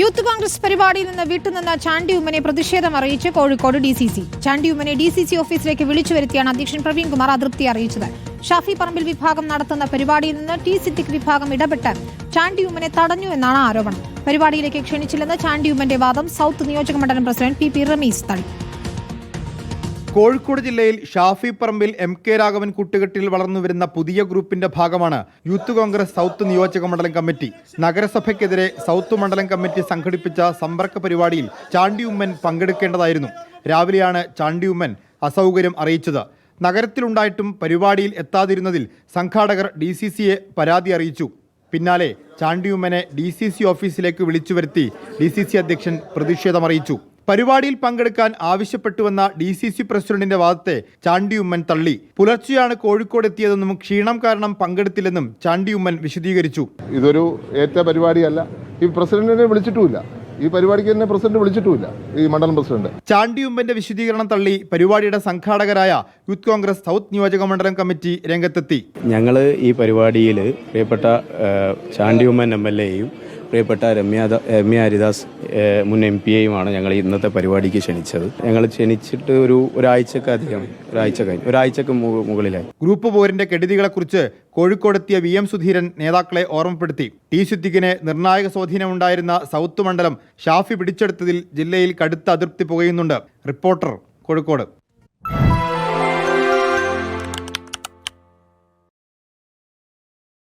Youth Congress പരിപാടിയിൽ നിന്ന് വിട്ടുനിന്ന ചാണ്ടി ഉമ്മനെ പ്രതിഷേധം അറിയിച്ച് Kozhikode D C C. Chandy ഉമ്മനെ ഡി സി സി ഓഫീസിലേക്ക് വിളിച്ചു വരുത്തിയാണ് അധ്യക്ഷൻ പ്രവീൺ കുമാർ അതൃപ്തി അറിയിച്ചത്. ഷാഫി പറമ്പിൽ വിഭാഗം നടത്തുന്ന പരിപാടിയിൽ നിന്ന് ടി സിദ്ദിഖ് വിഭാഗം ഇടപെട്ട് ചാണ്ടി ഉമ്മനെ തടഞ്ഞു എന്നാണ് ആരോപണം. പരിപാടിയിലേക്ക് ക്ഷണിച്ചില്ലെന്ന് ചാണ്ടി ഉമ്മന്റെ വാദം സൗത്ത് നിയോജക മണ്ഡലം പ്രസിഡന്റ് പി പി റമീസ് തള്ളി. കോഴിക്കോട് ജില്ലയിൽ ഷാഫി പറമ്പിൽ എം കെ രാഘവൻ കുട്ടുകെട്ടിൽ വളർന്നുവരുന്ന പുതിയ ഗ്രൂപ്പിന്റെ ഭാഗമാണ് യൂത്ത് കോൺഗ്രസ് സൗത്ത് നിയോജക മണ്ഡലം കമ്മിറ്റി. നഗരസഭയ്ക്കെതിരെ സൗത്ത് മണ്ഡലം കമ്മിറ്റി സംഘടിപ്പിച്ച സമ്പർക്ക പരിപാടിയിൽ ചാണ്ടി ഉമ്മൻ പങ്കെടുക്കേണ്ടതായിരുന്നു. രാവിലെയാണ് ചാണ്ടി ഉമ്മൻ അസൗകര്യം അറിയിച്ചത്. നഗരത്തിലുണ്ടായിട്ടും പരിപാടിയിൽ എത്താതിരുന്നതിൽ സംഘാടകർ ഡി സി സിയെ പരാതി അറിയിച്ചു. പിന്നാലെ ചാണ്ടിയുമ്മനെ ഡി സി സി ഓഫീസിലേക്ക് വിളിച്ചു വരുത്തി ഡി സി സി അധ്യക്ഷൻ പ്രതിഷേധമറിയിച്ചു പരിപാടിയിൽ പങ്കെടുക്കാൻ ആവശ്യപ്പെട്ടുവെന്ന ഡി സി സി പ്രസിഡന്റിന്റെ വാദത്തെ ചാണ്ടിയുമ്മൻ തള്ളി. പുലർച്ചെയാണ് കോഴിക്കോട് എത്തിയതെന്നും ക്ഷീണം കാരണം പങ്കെടുത്തില്ലെന്നും ചാണ്ടിയുമ്മൻ വിശദീകരിച്ചു. ഇതൊരു ഏറ്റ പരിപാടിയല്ല. ഈ പ്രസിഡന്റിനെ വിളിച്ചിട്ടുമില്ല. ഈ പരിപാടിക്ക് തന്നെ പ്രസിഡന്റ് വിളിച്ചിട്ടുമില്ല. ഈ മണ്ഡലം പ്രസിഡന്റ്. ചാണ്ടിയുമ്പന്റെ വിശദീകരണം തള്ളി പരിപാടിയുടെ സംഘാടകരായ യൂത്ത് കോൺഗ്രസ് സൗത്ത് നിയോജക മണ്ഡലം കമ്മിറ്റി രംഗത്തെത്തി. ഞങ്ങൾ ഈ പരിപാടിയിൽ പ്രിയപ്പെട്ട ചാണ്ടിയുമ്മൻ എം എൽ എയും പ്രിയപ്പെട്ട രമ്യ രമ്യ ഹരിദാസ് മുൻ എം പി എയുമാണ് ഞങ്ങൾ ഇന്നത്തെ പരിപാടിക്ക് ക്ഷണിച്ചത്. ഞങ്ങൾ ക്ഷണിച്ചിട്ട് ഒരു ഒരാഴ്ചക്ക് അധികം ഒരാഴ്ച കഴിഞ്ഞു ഒരാഴ്ചക്ക് മുകളിലായി. ഗ്രൂപ്പ് പോരിന്റെ കെടുതികളെക്കുറിച്ച് കോഴിക്കോടെത്തിയ വി എം സുധീരൻ നേതാക്കളെ ഓർമ്മപ്പെടുത്തി. ടി ശുദ്ധിക്കിന് നിർണായക സ്വാധീനമുണ്ടായിരുന്ന സൗത്ത് മണ്ഡലം ഷാഫി പിടിച്ചെടുത്തതിൽ ജില്ലയിൽ കടുത്ത അതൃപ്തി പുകയുന്നുണ്ട്. റിപ്പോർട്ടർ കോഴിക്കോട്.